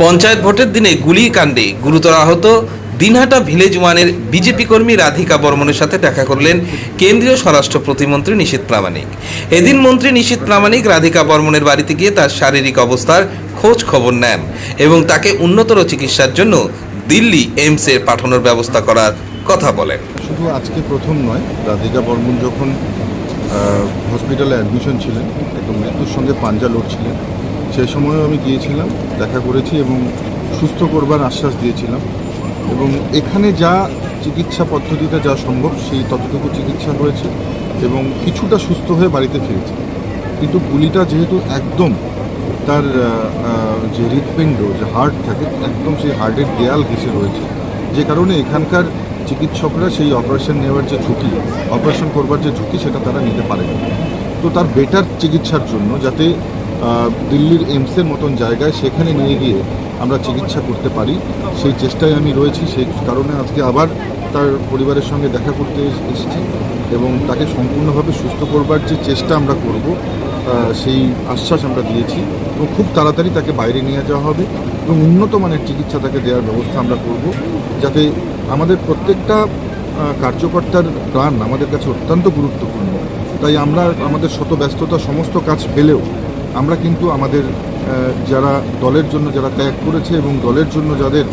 পঞ্চায়েত ভোটের দিনে গুলিকাণ্ডে গুরুতর আহত দিনহাটা ভিলেজ ওয়ানের বিজেপি কর্মী রাধিকা বর্মনের সাথে দেখা করলেন কেন্দ্রীয় স্বরাষ্ট্র প্রতিমন্ত্রী নিশীত প্রামাণিক। এদিন মন্ত্রী নিশীত প্রামাণিক রাধিকা বর্মনের বাড়িতে গিয়ে তার শারীরিক অবস্থার খোঁজ খবর নেন এবং তাকে উন্নতর চিকিৎসার জন্য দিল্লি এইমসে পাঠানোর ব্যবস্থা করার কথা বলেন। শুধু আজকে প্রথম নয়, রাধিকা বর্মন যখন হসপিটালে অ্যাডমিশন ছিলেন, এবং মৃত্যুর সঙ্গে পাঞ্জা লড়ছিলেন সেই সময়ও আমি গিয়েছিলাম, দেখা করেছি এবং সুস্থ করবার আশ্বাস দিয়েছিলাম। এবং এখানে যা চিকিৎসা পদ্ধতিতে যা সম্ভব, সেই ততটুকু চিকিৎসা হয়েছে এবং কিছুটা সুস্থ হয়ে বাড়িতে ফিরেছে। কিন্তু গুলিটা যেহেতু একদম তার যে হৃৎপিণ্ড, যে হার্ট থাকে, একদম সেই হার্টের দেয়াল ঘেসে রয়েছে। যে কারণে এখানকার চিকিৎসকরা সেই অপারেশন নেওয়ার যে ঝুঁকি, অপারেশন করবার যে ঝুঁকি, সেটা তারা নিতে পারে। তো তার বেটার চিকিৎসার জন্য যাতে দিল্লির এমসের মতন জায়গায় সেখানে নিয়ে গিয়ে আমরা চিকিৎসা করতে পারি। সেই চেষ্টায় আমি রয়েছি, সেই কারণে আজকে আবার তার পরিবারের সঙ্গে দেখা করতে এসেছি এবং তাকে সম্পূর্ণভাবে সুস্থ করবার যে চেষ্টা আমরা করব সেই আশ্বাস আমরা দিয়েছি এবং খুব তাড়াতাড়ি তাকে বাইরে নিয়ে যাওয়া হবে এবং উন্নত মানের চিকিৎসা তাকে দেওয়ার ব্যবস্থা আমরা করব যাতে আমাদের প্রত্যেকটা কার্যকর্তার প্রাণ আমাদের কাছে অত্যন্ত গুরুত্বপূর্ণ। তাই আমরা আমাদের শত ব্যস্ততা সমস্ত কাজ ফেলেও আমরা কিন্তু আমাদের যারা দলের জন্য যারা ত্যাগ করেছে এবং দলের জন্য যাদের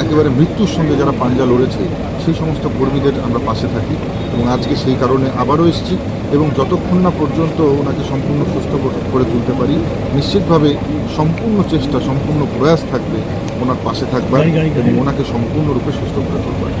একেবারে মৃত্যুর সঙ্গে যারা পাঞ্জা লড়েছে সেই সমস্ত কর্মীদের আমরা পাশে থাকি এবং আজকে সেই কারণে আবারও এসেছি এবং যতক্ষণ না পর্যন্ত ওনাকে সম্পূর্ণ সুস্থ করে- করে তুলতে পারি নিশ্চিতভাবে সম্পূর্ণ চেষ্টা সম্পূর্ণ প্রয়াস থাকবে ওনার পাশে থাকবার এবং ওনাকে সম্পূর্ণরূপে সুস্থ করে তুলবার।